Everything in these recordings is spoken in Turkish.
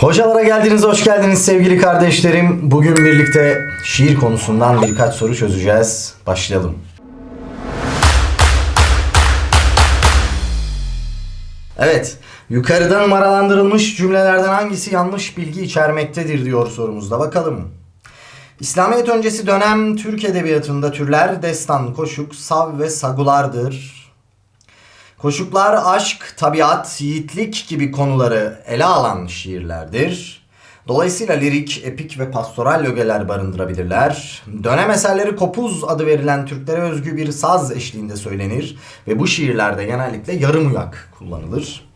Hocalara geldiniz, hoş geldiniz sevgili kardeşlerim. Bugün birlikte şiir konusundan birkaç soru çözeceğiz. Başlayalım. Evet, yukarıda numaralandırılmış cümlelerden hangisi yanlış bilgi içermektedir diyor sorumuzda. Bakalım. İslamiyet öncesi dönem Türk Edebiyatı'nda türler destan, koşuk, sav ve sagulardır. Koşuklar aşk, tabiat, yiğitlik gibi konuları ele alan şiirlerdir. Dolayısıyla lirik, epik ve pastoral ögeler barındırabilirler. Dönem eserleri kopuz adı verilen Türklere özgü bir saz eşliğinde söylenir ve bu şiirlerde genellikle yarım uyak kullanılır.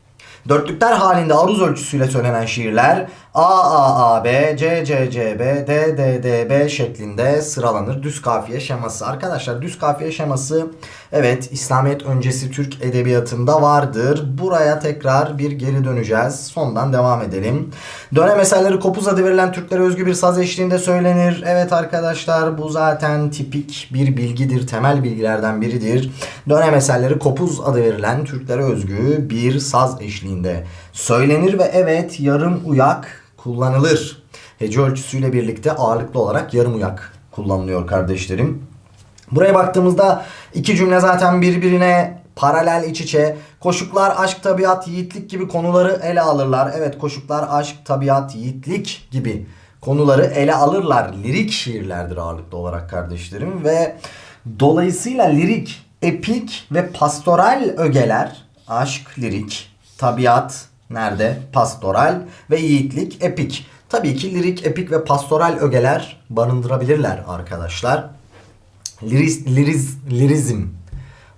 Dörtlükler halinde aruz ölçüsüyle söylenen şiirler A A A B C C C B D D D B şeklinde sıralanır. Düz kafiye şeması. Arkadaşlar düz kafiye şeması evet İslamiyet öncesi Türk edebiyatında vardır. Buraya tekrar bir geri döneceğiz. Sondan devam edelim. Dönem eserleri kopuz adı verilen Türklere özgü bir saz eşliğinde söylenir. Evet arkadaşlar bu zaten tipik bir bilgidir. Temel bilgilerden biridir. Dönem eserleri kopuz adı verilen Türklere özgü bir saz eşliğinde söylenir ve evet yarım uyak kullanılır. Hece ölçüsüyle birlikte ağırlıklı olarak yarım uyak kullanılıyor kardeşlerim. Buraya baktığımızda iki cümle zaten birbirine paralel iç içe. Koşuklar aşk, tabiat, yiğitlik gibi konuları ele alırlar. Evet koşuklar aşk, tabiat, yiğitlik gibi konuları ele alırlar. Lirik şiirlerdir ağırlıklı olarak kardeşlerim ve dolayısıyla lirik, epik ve pastoral ögeler aşk, lirik, tabiat nerede? Pastoral ve yiğitlik, epik. Tabii ki lirik, epik ve pastoral ögeler barındırabilirler arkadaşlar. Liris, liriz, lirizm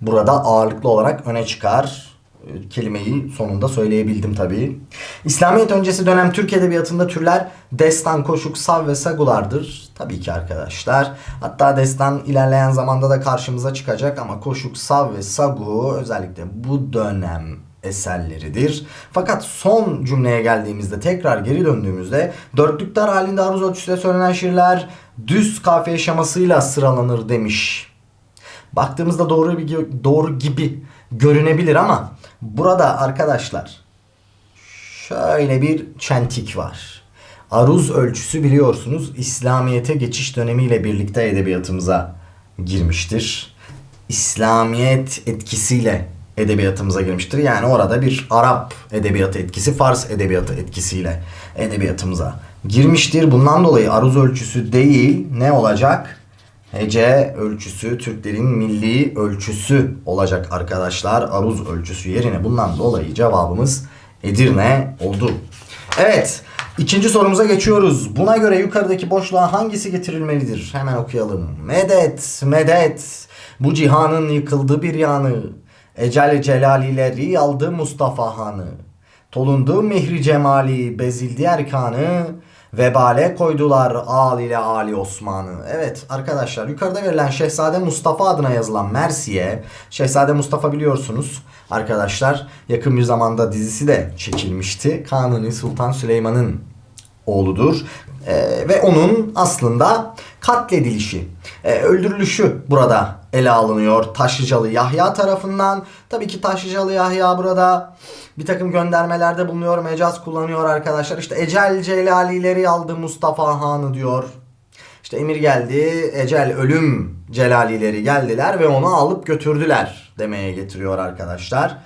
burada ağırlıklı olarak öne çıkar. Ee, Kelimeyi sonunda söyleyebildim tabii. İslamiyet öncesi dönem Türk Edebiyatı'nda türler destan, koşuk, sav ve sagulardır. Tabii ki arkadaşlar. Hatta destan ilerleyen zamanda da karşımıza çıkacak ama koşuk, sav ve sagu özellikle bu dönem eserleridir. Fakat son cümleye geldiğimizde tekrar geri döndüğümüzde dörtlükler halinde aruz ölçüsüyle söylenen şiirler düz kafiye şemasıyla sıralanır demiş. Baktığımızda doğru bir doğru gibi görünebilir ama burada arkadaşlar şöyle bir çentik var. Aruz ölçüsü biliyorsunuz İslamiyete geçiş dönemiyle birlikte edebiyatımıza girmiştir. İslamiyet etkisiyle edebiyatımıza girmiştir. Yani orada bir Arap edebiyatı etkisi, Fars edebiyatı etkisiyle edebiyatımıza girmiştir. Bundan dolayı aruz ölçüsü değil ne olacak? Hece ölçüsü Türklerin milli ölçüsü olacak arkadaşlar. Aruz ölçüsü yerine bundan dolayı cevabımız Edirne oldu. Evet. ikinci sorumuza geçiyoruz. Buna göre yukarıdaki boşluğa hangisi getirilmelidir? Hemen okuyalım. Medet, medet. Bu cihanın yıkıldı bir yanı. Ecel celalileri aldı Mustafa Han'ı. Tolundu mihri cemali bezildi erkanı. Vebale koydular al ile Ali Osman'ı. Evet arkadaşlar yukarıda verilen Şehzade Mustafa adına yazılan Mersiye. Şehzade Mustafa biliyorsunuz arkadaşlar yakın bir zamanda dizisi de çekilmişti. Kanuni Sultan Süleyman'ın oğludur. Ee, ve onun aslında katledilişi, e, öldürülüşü burada ele alınıyor Taşlıcalı Yahya tarafından. Tabii ki Taşlıcalı Yahya burada bir takım göndermelerde bulunuyor, mecaz kullanıyor arkadaşlar. İşte Ecel Celalileri aldı Mustafa Han'ı diyor. İşte emir geldi, ecel ölüm celalileri geldiler ve onu alıp götürdüler demeye getiriyor arkadaşlar.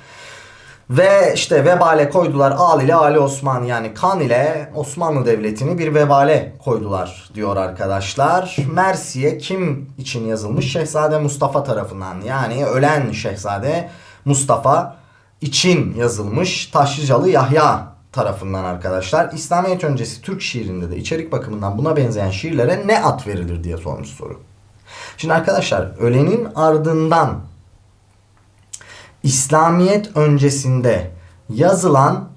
Ve işte vebale koydular Al ile Ali Osman yani kan ile Osmanlı Devleti'ni bir vebale koydular diyor arkadaşlar. Mersiye kim için yazılmış? Şehzade Mustafa tarafından yani ölen Şehzade Mustafa için yazılmış Taşlıcalı Yahya tarafından arkadaşlar. İslamiyet öncesi Türk şiirinde de içerik bakımından buna benzeyen şiirlere ne ad verilir diye sormuş soru. Şimdi arkadaşlar ölenin ardından İslamiyet öncesinde yazılan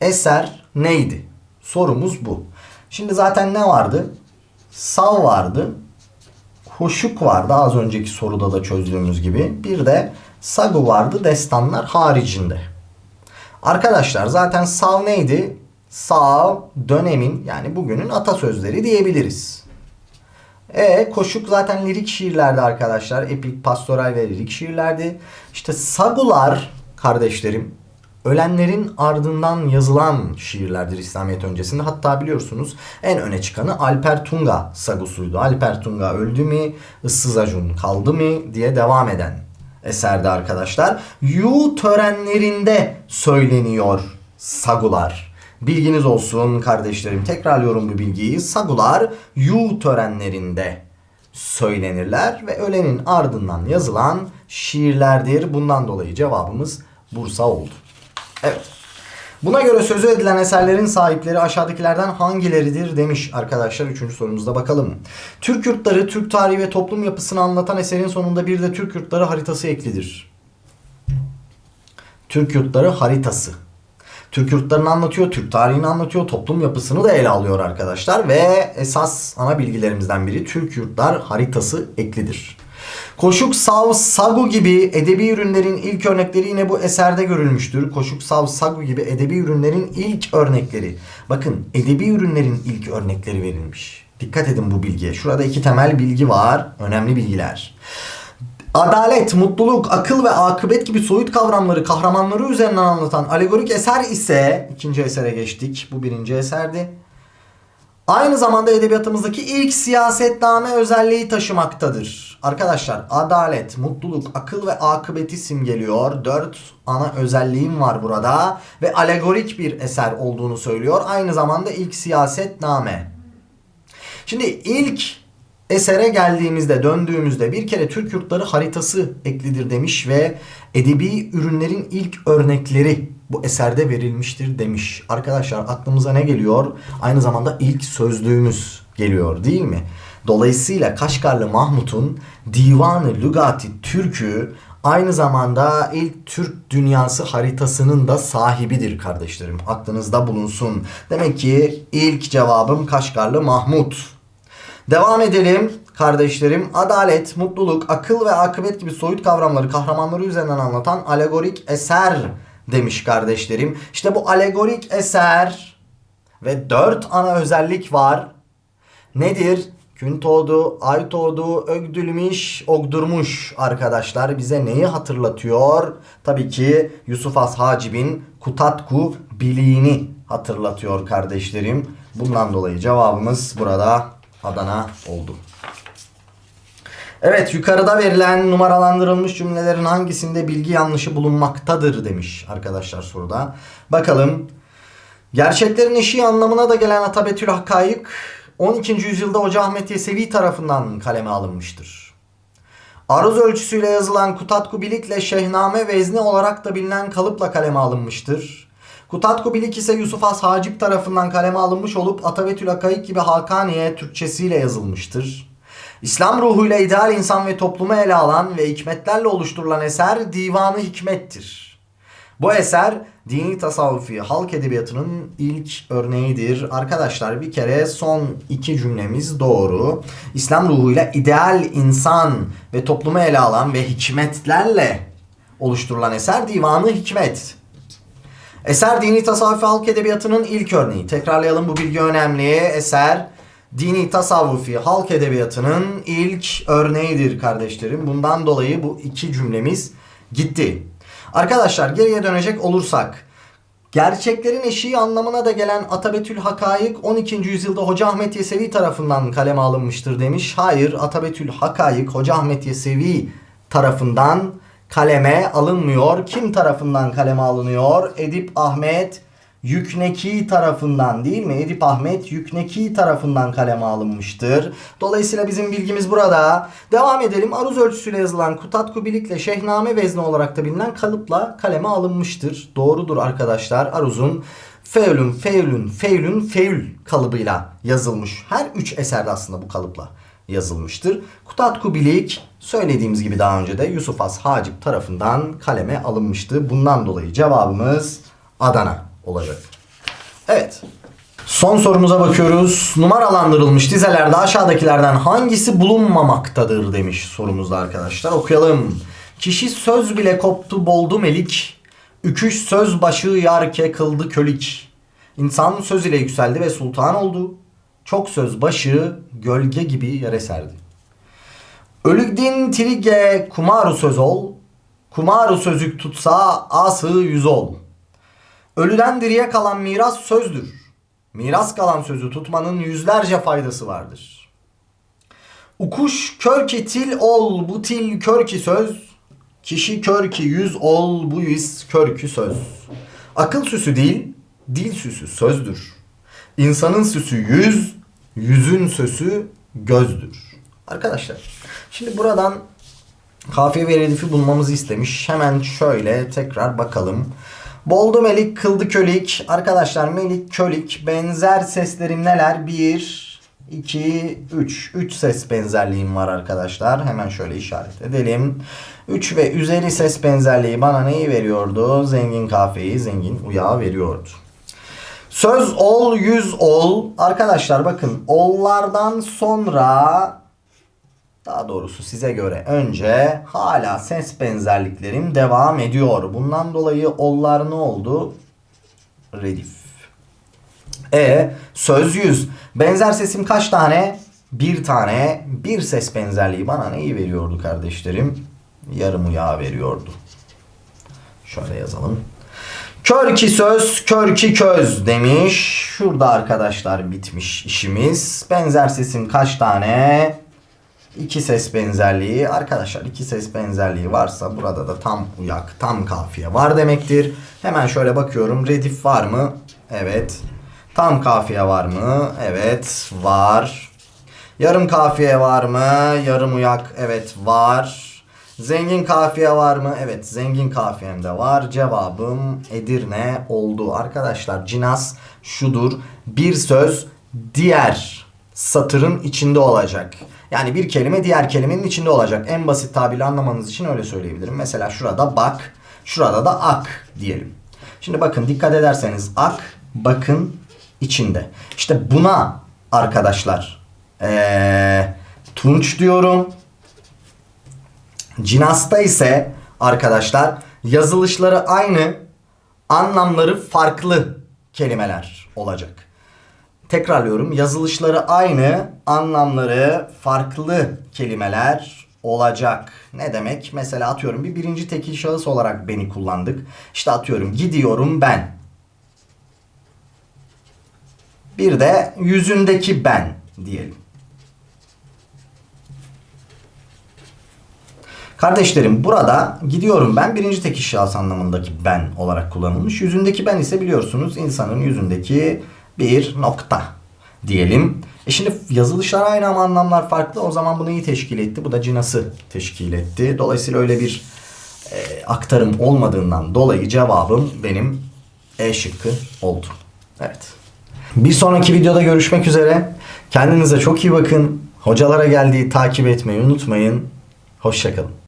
eser neydi? Sorumuz bu. Şimdi zaten ne vardı? Sav vardı. Hoşuk vardı az önceki soruda da çözdüğümüz gibi. Bir de sagu vardı destanlar haricinde. Arkadaşlar zaten sav neydi? Sav dönemin yani bugünün atasözleri diyebiliriz. E koşuk zaten lirik şiirlerdi arkadaşlar. Epik, pastoral ve lirik şiirlerdi. İşte sagular kardeşlerim ölenlerin ardından yazılan şiirlerdir İslamiyet öncesinde. Hatta biliyorsunuz en öne çıkanı Alper Tunga sagusuydu. Alper Tunga öldü mü, ıssız acun kaldı mı diye devam eden eserde arkadaşlar. Yu törenlerinde söyleniyor sagular. Bilginiz olsun kardeşlerim. Tekrarlıyorum bu bilgiyi. Sagular yu törenlerinde söylenirler ve ölenin ardından yazılan şiirlerdir. Bundan dolayı cevabımız Bursa oldu. Evet. Buna göre sözü edilen eserlerin sahipleri aşağıdakilerden hangileridir demiş arkadaşlar. Üçüncü sorumuzda bakalım. Türk yurtları, Türk tarihi ve toplum yapısını anlatan eserin sonunda bir de Türk yurtları haritası eklidir. Türk yurtları haritası. Türk yurtlarını anlatıyor, Türk tarihini anlatıyor, toplum yapısını da ele alıyor arkadaşlar ve esas ana bilgilerimizden biri Türk yurtlar haritası eklidir. Koşuk, sav, sagu gibi edebi ürünlerin ilk örnekleri yine bu eserde görülmüştür. Koşuk, sav, sagu gibi edebi ürünlerin ilk örnekleri. Bakın edebi ürünlerin ilk örnekleri verilmiş. Dikkat edin bu bilgiye. Şurada iki temel bilgi var. Önemli bilgiler. Adalet, mutluluk, akıl ve akıbet gibi soyut kavramları kahramanları üzerinden anlatan alegorik eser ise ikinci esere geçtik. Bu birinci eserdi. Aynı zamanda edebiyatımızdaki ilk siyasetname özelliği taşımaktadır. Arkadaşlar adalet, mutluluk, akıl ve akıbeti simgeliyor. Dört ana özelliğim var burada ve alegorik bir eser olduğunu söylüyor. Aynı zamanda ilk siyasetname. Şimdi ilk esere geldiğimizde döndüğümüzde bir kere Türk yurtları haritası eklidir demiş ve edebi ürünlerin ilk örnekleri bu eserde verilmiştir demiş. Arkadaşlar aklımıza ne geliyor? Aynı zamanda ilk sözlüğümüz geliyor değil mi? Dolayısıyla Kaşgarlı Mahmut'un Divanı Lügati Türk'ü aynı zamanda ilk Türk dünyası haritasının da sahibidir kardeşlerim. Aklınızda bulunsun. Demek ki ilk cevabım Kaşgarlı Mahmut. Devam edelim kardeşlerim. Adalet, mutluluk, akıl ve akıbet gibi soyut kavramları kahramanları üzerinden anlatan alegorik eser demiş kardeşlerim. İşte bu alegorik eser ve dört ana özellik var. Nedir? Gün doğdu, ay doğdu, ögdülmüş, ogdurmuş arkadaşlar. Bize neyi hatırlatıyor? Tabii ki Yusuf As Hacib'in Kutatku biliğini hatırlatıyor kardeşlerim. Bundan dolayı cevabımız burada Adana oldu. Evet yukarıda verilen numaralandırılmış cümlelerin hangisinde bilgi yanlışı bulunmaktadır demiş arkadaşlar soruda. Bakalım. Gerçeklerin eşiği anlamına da gelen Atabetül Hakayık 12. yüzyılda Hoca Ahmet Yesevi tarafından kaleme alınmıştır. Aruz ölçüsüyle yazılan Kutatku Bilik'le Şehname vezni olarak da bilinen kalıpla kaleme alınmıştır. Kutatku Bilik ise Yusuf Has Hacip tarafından kaleme alınmış olup Atabetül Hakayık gibi Halkaniye Türkçesiyle yazılmıştır. İslam ruhuyla ideal insan ve toplumu ele alan ve hikmetlerle oluşturulan eser Divanı Hikmet'tir. Bu eser dini tasavvufi halk edebiyatının ilk örneğidir. Arkadaşlar bir kere son iki cümlemiz doğru. İslam ruhuyla ideal insan ve toplumu ele alan ve hikmetlerle oluşturulan eser Divanı Hikmet. Eser dini tasavvufi halk edebiyatının ilk örneği. Tekrarlayalım bu bilgi önemli. Eser dini tasavvufi halk edebiyatının ilk örneğidir kardeşlerim. Bundan dolayı bu iki cümlemiz gitti. Arkadaşlar geriye dönecek olursak Gerçeklerin eşiği anlamına da gelen Atabetül Hakayık 12. yüzyılda Hoca Ahmet Yesevi tarafından kaleme alınmıştır demiş. Hayır Atabetül Hakayık Hoca Ahmet Yesevi tarafından kaleme alınmıyor. Kim tarafından kaleme alınıyor? Edip Ahmet Yükneki tarafından değil mi? Edip Ahmet Yükneki tarafından kaleme alınmıştır. Dolayısıyla bizim bilgimiz burada. Devam edelim. Aruz ölçüsüyle yazılan Kutatku Bilik'le Şehname vezni olarak da bilinen kalıpla kaleme alınmıştır. Doğrudur arkadaşlar. Aruz'un feylün, feylün, feylün, feül kalıbıyla yazılmış. Her üç eserde aslında bu kalıpla yazılmıştır. Kutatku Bilik söylediğimiz gibi daha önce de Yusuf As Hacip tarafından kaleme alınmıştı. Bundan dolayı cevabımız Adana olacak. Evet. Son sorumuza bakıyoruz. Numaralandırılmış dizelerde aşağıdakilerden hangisi bulunmamaktadır demiş sorumuzda arkadaşlar. Okuyalım. Kişi söz bile koptu boldu melik. Üküş söz başı yarke kıldı kölik. İnsan söz ile yükseldi ve sultan oldu. Çok söz başı gölge gibi yere serdi. Ölükdin trige kumaru söz ol. Kumaru sözük tutsa ası yüz ol. Ölüden diriye kalan miras sözdür. Miras kalan sözü tutmanın yüzlerce faydası vardır. Ukuş kör ki til ol bu til kör ki söz. Kişi kör ki yüz ol bu yüz kör ki söz. Akıl süsü değil, dil süsü sözdür. İnsanın süsü yüz, yüzün süsü gözdür. Arkadaşlar şimdi buradan kafiye ve redifi bulmamızı istemiş. Hemen şöyle tekrar bakalım. Boldu melik kıldı kölik. Arkadaşlar melik kölik benzer seslerim neler? 1, 2, 3. 3 ses benzerliğim var arkadaşlar. Hemen şöyle işaret edelim. 3 ve üzeri ses benzerliği bana neyi veriyordu? Zengin kafeyi, zengin uyağı veriyordu. Söz ol, yüz ol. Arkadaşlar bakın ollardan sonra daha doğrusu size göre önce hala ses benzerliklerim devam ediyor. Bundan dolayı ollar ne oldu? Redif. E söz yüz. Benzer sesim kaç tane? Bir tane. Bir ses benzerliği bana neyi veriyordu kardeşlerim? Yarım uyağı veriyordu. Şöyle yazalım. Kör ki söz, kör ki köz demiş. Şurada arkadaşlar bitmiş işimiz. Benzer sesim kaç tane? İki ses benzerliği. Arkadaşlar iki ses benzerliği varsa burada da tam uyak, tam kafiye var demektir. Hemen şöyle bakıyorum. Redif var mı? Evet. Tam kafiye var mı? Evet. Var. Yarım kafiye var mı? Yarım uyak. Evet var. Zengin kafiye var mı? Evet zengin kafiyem var. Cevabım Edirne oldu. Arkadaşlar cinas şudur. Bir söz diğer satırın içinde olacak. Yani bir kelime diğer kelimenin içinde olacak. En basit tabirle anlamanız için öyle söyleyebilirim. Mesela şurada bak, şurada da ak diyelim. Şimdi bakın dikkat ederseniz ak, bakın içinde. İşte buna arkadaşlar ee, tunç diyorum. Cinasta ise arkadaşlar yazılışları aynı, anlamları farklı kelimeler olacak. Tekrarlıyorum. Yazılışları aynı, anlamları farklı kelimeler olacak. Ne demek? Mesela atıyorum bir birinci tekil şahıs olarak beni kullandık. İşte atıyorum gidiyorum ben. Bir de yüzündeki ben diyelim. Kardeşlerim burada gidiyorum ben birinci tekil şahıs anlamındaki ben olarak kullanılmış. Yüzündeki ben ise biliyorsunuz insanın yüzündeki bir nokta diyelim. E şimdi yazılışlar aynı ama anlamlar farklı. O zaman bunu iyi teşkil etti. Bu da cinası teşkil etti. Dolayısıyla öyle bir e, aktarım olmadığından dolayı cevabım benim E şıkkı oldu. Evet. Bir sonraki videoda görüşmek üzere. Kendinize çok iyi bakın. Hocalara geldiği takip etmeyi unutmayın. Hoşçakalın.